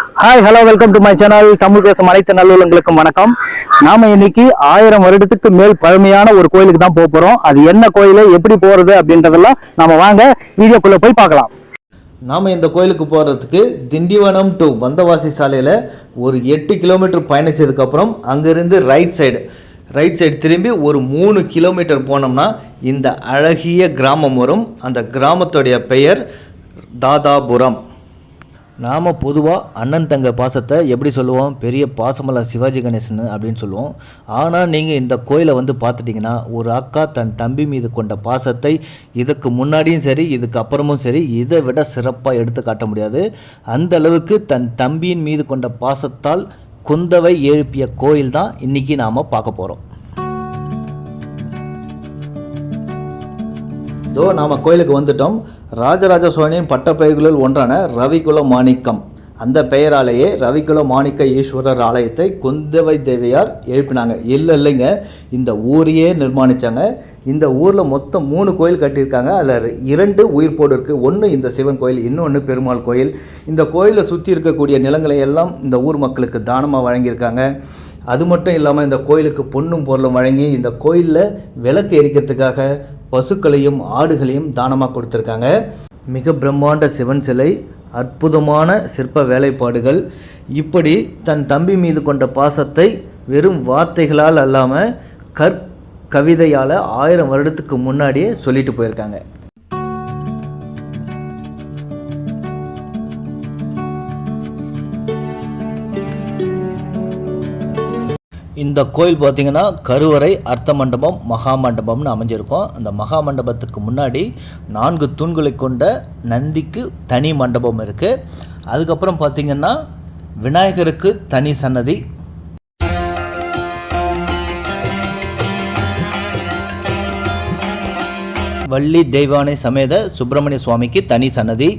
Hi hello welcome to my channel Tamil பேசும் அனைத்து நல்லுள்ளங்களுக்கும் வணக்கம். நாம இன்னைக்கு ஆயிரம் வருடத்துக்கு மேல் பழமையான ஒரு கோயிலுக்கு தான் போக போறோம். அது என்ன கோயில் எப்படி போறது அப்படின்றதெல்லாம் நாம வாங்க வீடியோக்குள்ள போய் பார்க்கலாம். நாம் இந்த கோயிலுக்கு போகிறதுக்கு திண்டிவனம் டு வந்தவாசி சாலையில் ஒரு எட்டு கிலோமீட்டர் பயணிச்சதுக்கப்புறம் அங்கேருந்து ரைட் சைடு ரைட் சைடு திரும்பி ஒரு மூணு கிலோமீட்டர் போனோம்னா இந்த அழகிய கிராமம் வரும். அந்த கிராமத்துடைய பெயர் தாதாபுரம். நாம் பொதுவாக அண்ணன் தங்க பாசத்தை எப்படி சொல்லுவோம்? பெரிய பாசமல்ல சிவாஜி கணேசன் அப்படின்னு சொல்லுவோம். ஆனால் நீங்கள் இந்த கோயிலை வந்து பார்த்துட்டிங்கன்னா ஒரு அக்கா தன் தம்பி மீது கொண்ட பாசத்தை இதுக்கு முன்னாடியும் சரி இதுக்கு அப்புறமும் சரி இதை விட சிறப்பாக எடுத்து காட்ட முடியாது. அந்த அளவுக்கு தன் தம்பியின் மீது கொண்ட பாசத்தால் குந்தவை எழுப்பிய கோயில் தான் இன்றைக்கி நாம் பார்க்க போகிறோம் இதோ நாம் கோயிலுக்கு வந்துட்டோம். ராஜராஜ சோழனின் பட்டப்பெயர்களில் ஒன்றான ரவிகுல மாணிக்கம் அந்த பெயராலேயே ரவிகுல மாணிக்க ஈஸ்வரர் ஆலயத்தை குந்தவை தேவியார் எழுப்பினாங்க. இல்லை இல்லைங்க. இந்த ஊரையே நிர்மாணித்தாங்க இந்த ஊரில் மொத்தம் மூணு கோயில் கட்டியிருக்காங்க. அதில் இரண்டு உயிர்ப்போடு இருக்குது ஒன்று இந்த சிவன் கோயில் இன்னொன்று பெருமாள் கோயில். இந்த கோயிலை சுற்றி இருக்கக்கூடிய நிலங்களை எல்லாம் இந்த ஊர் மக்களுக்கு தானமாக வழங்கியிருக்காங்க. அது மட்டும் இல்லாமல் இந்த கோயிலுக்கு பொன்னும் பொருளும் வழங்கி இந்த கோயிலில் விளக்கு எரிக்கிறதுக்காக பசுக்களையும் ஆடுகளையும் தானமாக கொடுத்துருக்காங்க. மிக பிரம்மாண்ட சிவன் சிலை அற்புதமான சிற்ப வேலைப்பாடுகள். இப்படி தன் தம்பி மீது கொண்ட பாசத்தை வெறும் வார்த்தைகளால் அல்லாமல் கற் கவிதையால் ஆயிரம் வருடத்துக்கு முன்னாடியே சொல்லிட்டு போயிருக்காங்க. இந்த கோயில் பார்த்தீங்கன்னா கருவறை அர்த்த மண்டபம் மகா மண்டபம்னு அமைஞ்சிருக்கும். அந்த மகா மண்டபத்துக்கு முன்னாடி நான்கு தூண்களை கொண்ட நந்திக்கு தனி மண்டபம் இருக்குது அதுக்கப்புறம் பார்த்திங்கன்னா விநாயகருக்கு தனி சன்னதி. வள்ளி தெய்வானை சமேத சுப்பிரமணிய சுவாமிக்கு தனி சன்னதி.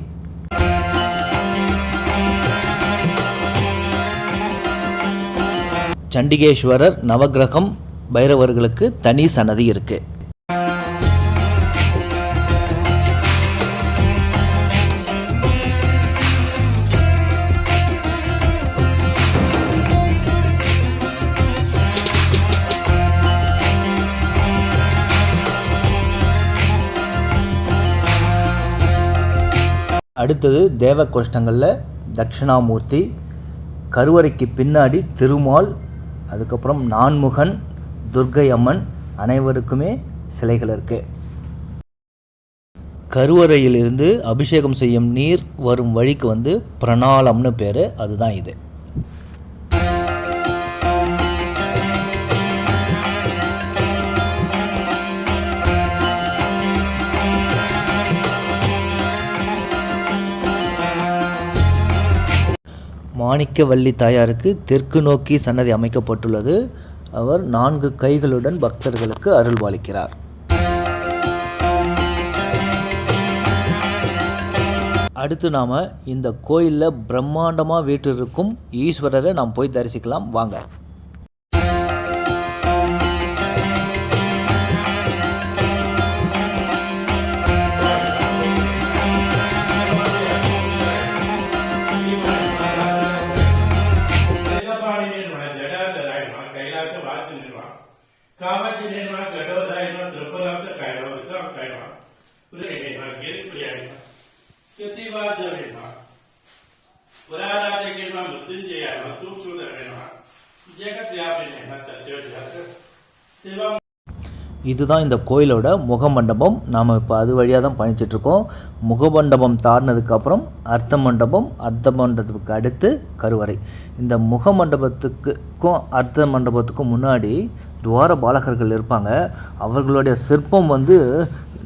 சண்டிகேஸ்வரர் நவக்கிரகம் பைரவர்களுக்கு தனி சன்னதி இருக்கு. அடுத்தது தேவ கோஷ்டங்களில் தட்சிணாமூர்த்தி கருவறைக்கு பின்னாடி திருமால் அதுக்கப்புறம் நான்முகன் துர்க்கை அம்மன் அனைவருக்குமே சிலைகள் இருக்கு. கருவறையிலிருந்து அபிஷேகம் செய்யும் நீர் வரும் வழிக்கு வந்து பிரணாளம்னு பேர் அதுதான் இது. மாணிக்கவல்லி தாயாருக்கு தெற்கு நோக்கி சன்னதி அமைக்கப்பட்டுள்ளது. அவர் நான்கு கைகளுடன் பக்தர்களுக்கு அருள்பாலிக்கிறார். அடுத்து நாம் இந்த கோயிலில் பிரம்மாண்டமாக வீற்றிருக்கும் ஈஸ்வரரை நாம் போய் தரிசிக்கலாம். வாங்க. ಕಾಮತಿ ನಿರ್ಮಾಣ ಗಡೋದಾಯ ತ್ರಿಪುರಾಂತ ಕಾಯಮ ವಿಶ್ರಾಮ ಕಾಯಮ ಪುರೇ ನಿರ್ಮಾಣ ಗಿರಿ ಪ್ರಿಯಾಯ ಕತಿವಾದ ನಿರ್ಮಾಣ ಪುರಾರಾಧ ನಿರ್ಮಾಣ ಮೃತ್ಯುಂಜಯ ಸೂಕ್ಷ್ಮ ನಿರ್ಮಾಣ ಜಗತ್ ವ್ಯಾಪಿ ನಿರ್ಮಾಣ ಸತ್ಯ ಶಿವ இதுதான் இந்த கோயிலோட முகமண்டபம் நாம் இப்போ அது வழியாக தான் பயணிச்சிட்ருக்கோம் முகமண்டபம் தாண்டினதுக்கப்புறம் அர்த்த மண்டபம் அர்த்த மண்டபத்துக்கு அடுத்து கருவறை இந்த முகமண்டபத்துக்கும் அர்த்த மண்டபத்துக்கும் முன்னாடி துவார பாலகர்கள் இருப்பாங்க. அவர்களுடைய சிற்பம் வந்து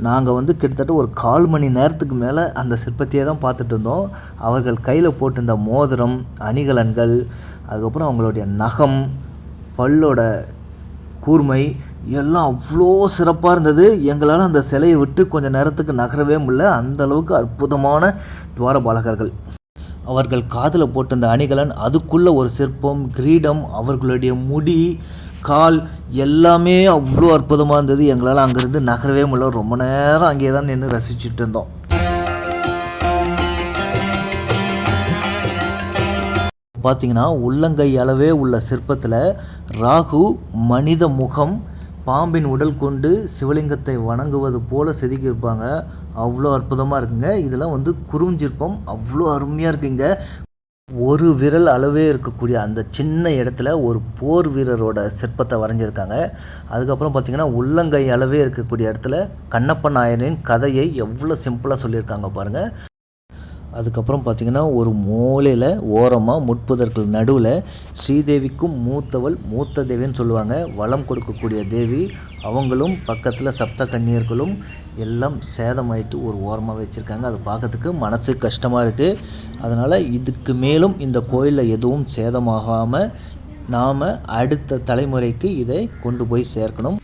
நாங்கள் வந்து கிட்டத்தட்ட ஒரு கால் மணி நேரத்துக்கு மேலே அந்த சிற்பத்தையே தான் பார்த்துட்டு இருந்தோம். அவர்கள் கையில் போட்டிருந்த மோதிரம் அணிகலன்கள் அதுக்கப்புறம் அவங்களுடைய நகம் பல்லோட கூர்மை எல்லாம் அவ்வளோ சிறப்பாக இருந்தது. எங்களால் அந்த சிலையை விட்டு கொஞ்சம் நேரத்துக்கு நகரவே முடியல. அந்த அளவுக்கு அற்புதமான துவாரபாலகர்கள் அவர்கள் காதில் போட்டிருந்த அணிகலன் அதுக்குள்ளே ஒரு சிற்பம் கிரீடம் அவர்களுடைய முடி கால் எல்லாமே அவ்வளோ அற்புதமாக இருந்தது. எங்களால் அங்கேருந்து நகரவே முடியல. ரொம்ப நேரம் அங்கேயே தான் நின்று ரசிச்சுட்டு இருந்தோம். பார்த்தீங்கன்னா உள்ளங்கை அளவே உள்ள சிற்பத்தில் ராகு மனித முகம் பாம்பின் உடல் கொண்டு சிவலிங்கத்தை வணங்குவது போல செதுக்கியிருப்பாங்க அவ்வளோ அற்புதமாக இருக்குங்க. இதெல்லாம் வந்து குறுஞ்சிற்பம். அவ்வளோ அருமையாக இருக்குங்க. ஒரு விரல் அளவே இருக்கக்கூடிய அந்த சின்ன இடத்துல ஒரு போர் வீரரோட சிற்பத்தை வரைஞ்சிருக்காங்க. அதுக்கப்புறம் பார்த்திங்கன்னா உள்ளங்கை அளவே இருக்கக்கூடிய இடத்துல கண்ணப்ப நாயரின் கதையை எவ்வளோ சிம்பிளாக சொல்லியிருக்காங்க பாருங்கள் அதுக்கப்புறம் பார்த்தீங்கன்னா ஒரு மூலையில் ஓரமாக முட்புதர்கள் நடுவில் ஸ்ரீதேவிக்கும் மூத்தவள் மூத்த தேவின்னு சொல்லுவாங்க. வளம் கொடுக்கக்கூடிய தேவி. அவங்களும் பக்கத்தில் சப்த கன்னியர்களும் எல்லாம் சேதமாயிட்டு ஒரு ஓரமாக வச்சுருக்காங்க. அது பார்க்கறதுக்கு மனசு கஷ்டமாக இருக்குது அதனால் இதுக்கு மேலும் இந்த கோயிலில் எதுவும் சேதமாகாமல் நாம் அடுத்த தலைமுறைக்கு இதை கொண்டு போய் சேர்க்கணும்.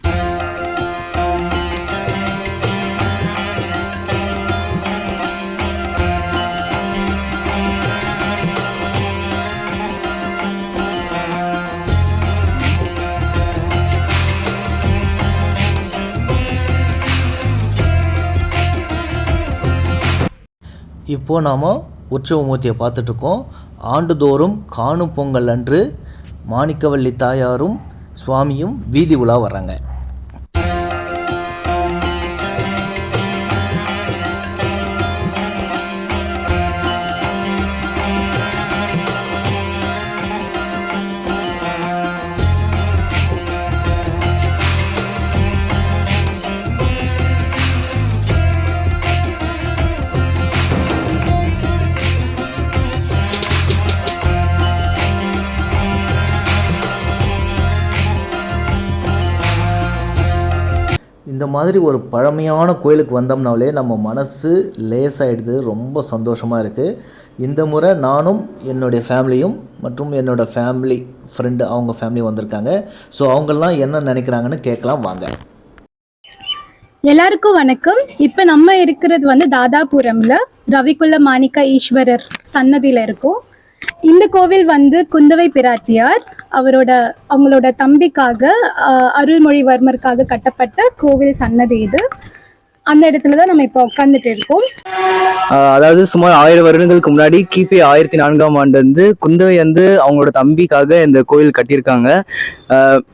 இப்போது நாம் உற்சவமூர்த்தியை பார்த்துட்ருக்கோம். ஆண்டுதோறும் காணும் பொங்கல் அன்று மாணிக்கவல்லி தாயாரும் சுவாமியும் வீதி உலா வர்றாங்க. இந்த மாதிரி ஒரு பழமையான கோயிலுக்கு வந்தோம்னாலே நம்ம மனசு லேசாகிடுது ரொம்ப சந்தோஷமாக இருக்குது இந்த முறை நானும் என்னுடைய ஃபேமிலியும் மற்றும் என்னோட ஃபேமிலி ஃப்ரெண்டு அவங்க ஃபேமிலி வந்திருக்காங்க. ஸோ அவங்கெல்லாம் என்ன நினைக்கிறாங்கன்னு கேட்கலாம் வாங்க. எல்லாருக்கும் வணக்கம். இப்போ நம்ம இருக்கிறது வந்து தாதாபுரமில் ரவிக்குள்ள மாணிக்க ஈஸ்வரர் சன்னதியில் இருக்கோம். இந்த கோவில் வந்து குந்தவை பிராட்டியார் அவரோட அவங்களோட தம்பிக்காக அருள்மொழிவர்மருக்காக கட்டப்பட்ட கோவில் சன்னதி இது. அந்த இடத்துல தான் நம்ம இப்போ உட்காந்துட்டு இருக்கோம். அதாவது சுமார் ஆயிரம் வருடங்களுக்கு முன்னாடி கிபி ஆயிரத்தி நான்காம் ஆண்டு வந்து குந்தவை வந்து அவங்களோட தம்பிக்காக இந்த கோயில் கட்டியிருக்காங்க.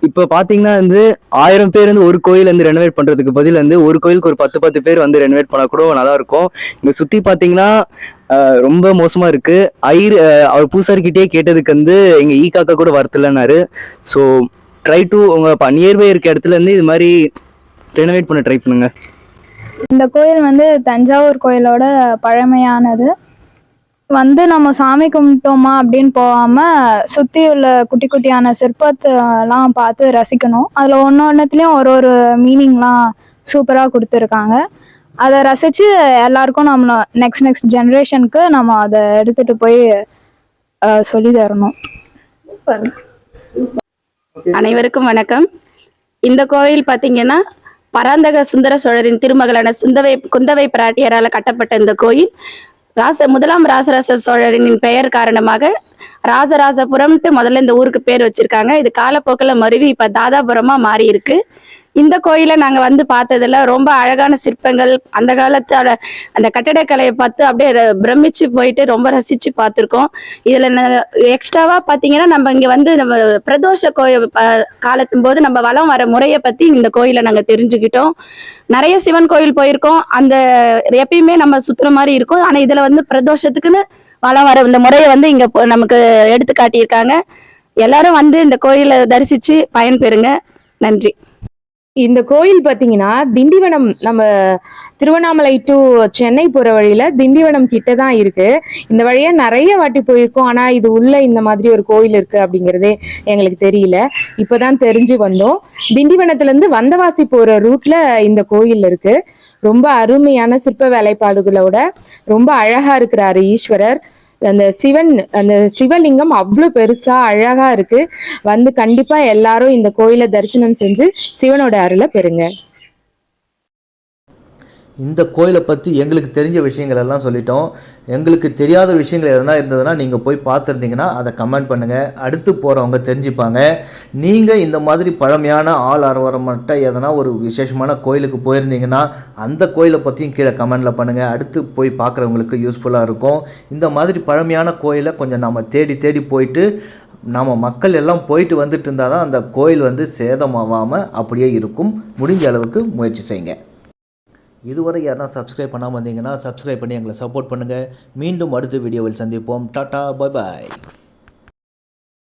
இப்போ பார்த்தீங்கன்னா வந்து ஆயிரம் பேர் வந்து ஒரு கோயில் வந்து ரெனோவேட் பண்ணுறதுக்கு பதில் வந்து ஒரு கோயிலுக்கு ஒரு பத்து பத்து பேர் வந்து ரெனோவேட் பண்ணால் கூட நல்லா இருக்கும். இங்கே சுற்றி பார்த்தீங்கன்னா ரொம்ப மோசமா இருக்கு. ஐர் அவர் பூசாரிக்கிட்டே கேட்டதுக்கு வந்து எங்க ஈ காக்கா கூட வரத்தில்லன்னாரு. ஸோ ட்ரை டு உங்க நியர்பை இருக்க இடத்துல இருந்து இது மாதிரி ரெனோவேட் பண்ண ட்ரை பண்ணுங்க. இந்த கோயில் வந்து தஞ்சாவூர் கோயிலோட பழமையானது. வந்து நம்ம சாமி கும்பிட்டோமா அப்படின்னு போகாம சுற்றி உள்ள குட்டி குட்டியான சிற்பத்தெல்லாம் பார்த்து ரசிக்கணும். அதில் ஒன்று ஒன்றுத்துலேயும் ஒரு ஒரு மீனிங்லாம் சூப்பராக கொடுத்துருக்காங்க. அதை ரசித்து எல்லாருக்கும் நம்மள நெக்ஸ்ட் நெக்ஸ்ட் ஜென்ரேஷனுக்கு நம்ம அதை எடுத்துகிட்டு போய் அஹ், சொல்லி தரணும். அனைவருக்கும் வணக்கம். இந்த கோவில் பார்த்தீங்கன்னா பராந்தக சுந்தர சோழரின் திருமகளான சுந்தவை குந்தவை பிராட்டியரால் கட்டப்பட்ட இந்த கோயில். ராச முதலாம் ராசராச சோழரின் பெயர் காரணமாக ராசராசபுரம்ட்டு முதல்ல இந்த ஊருக்கு பேர் வச்சிருக்காங்க. இது காலப்போக்கில் மருவி இப்போ தாதாபுரமா மாறி இருக்கு இந்த கோயிலை நாங்கள் வந்து பார்த்ததுல ரொம்ப அழகான சிற்பங்கள் அந்த காலத்தோட அந்த கட்டடக்கலையை பார்த்து அப்படியே பிரமிச்சு போயிட்டு ரொம்ப ரசித்து பார்த்துருக்கோம். இதில் எக்ஸ்ட்ராவாக பார்த்தீங்கன்னா நம்ம இங்கே வந்து நம்ம பிரதோஷ கோயில் காலத்தும் போது நம்ம வலம் வர முறையை பற்றி இந்த கோயிலை நாங்கள் தெரிஞ்சுக்கிட்டோம். நிறைய சிவன் கோயில் போயிருக்கோம். அந்த எப்பயுமே நம்ம சுற்றுற மாதிரி இருக்கும். ஆனால் இதில் வந்து பிரதோஷத்துக்குன்னு வலம் வர இந்த முறையை வந்து இங்கே நமக்கு எடுத்து காட்டியிருக்காங்க. எல்லாரும் வந்து இந்த கோயிலை தரிசித்து பயன்பெறுங்க. நன்றி. இந்த கோயில் பார்த்தீங்கன்னா திண்டிவனம் நம்ம திருவண்ணாமலை டு சென்னை போகிற வழியில் திண்டிவனம் கிட்ட தான் இருக்குது இந்த வழியாக நிறைய வாட்டி போயிருக்கோம். ஆனால் இது உள்ளே இந்த மாதிரி ஒரு கோயில் இருக்குது அப்படிங்கிறதே எங்களுக்கு தெரியல. இப்போ தான் தெரிஞ்சு வந்தோம். திண்டிவனத்துலேருந்து வந்தவாசி போகிற ரூட்டில் இந்த கோயில் இருக்குது ரொம்ப அருமையான சிற்ப வேலைப்பாடுகளோட ரொம்ப அழகாக இருக்கிறாரு ஈஸ்வரர். அந்த சிவன் அந்த சிவலிங்கம் அவ்வளோ பெருசா அழகா இருக்கு. வந்து கண்டிப்பா எல்லாரும் இந்த கோயிலை தரிசனம் செஞ்சு சிவனோட அருளை பெறுங்க. இந்த கோயிலை பற்றி எங்களுக்கு தெரிஞ்ச விஷயங்கள் எல்லாம் சொல்லிட்டோம். எங்களுக்கு தெரியாத விஷயங்கள் எதனா இருந்ததுன்னா நீங்கள் போய் பார்த்துருந்தீங்கன்னா அதை கமெண்ட் பண்ணுங்கள் அடுத்து போகிறவங்க தெரிஞ்சுப்பாங்க. நீங்கள் இந்த மாதிரி பழமையான ஆள் அரவரமட்ட எதனா ஒரு விசேஷமான கோயிலுக்கு போயிருந்தீங்கன்னா அந்த கோயிலை பற்றியும் கீழே கமெண்டில் பண்ணுங்கள் அடுத்து போய் பார்க்குறவங்களுக்கு யூஸ்ஃபுல்லாக இருக்கும். இந்த மாதிரி பழமையான கோயிலை கொஞ்சம் நம்ம தேடி தேடி போயிட்டு நாம் மக்கள் எல்லாம் போயிட்டு வந்துட்டு இருந்தால் தான் அந்த கோயில் வந்து சேதமாகாமல் அப்படியே இருக்கும். முடிஞ்ச அளவுக்கு முயற்சி செய்யுங்க. இதுவரை யாருன்னா சப்ஸ்கிரைப் பண்ணாமல் வந்தீங்கன்னா சப்ஸ்கிரைப் பண்ணி எங்களை சப்போர்ட் பண்ணுங்கள் மீண்டும் அடுத்த வீடியோவில் சந்திப்போம். டாட்டா பாய் பாய்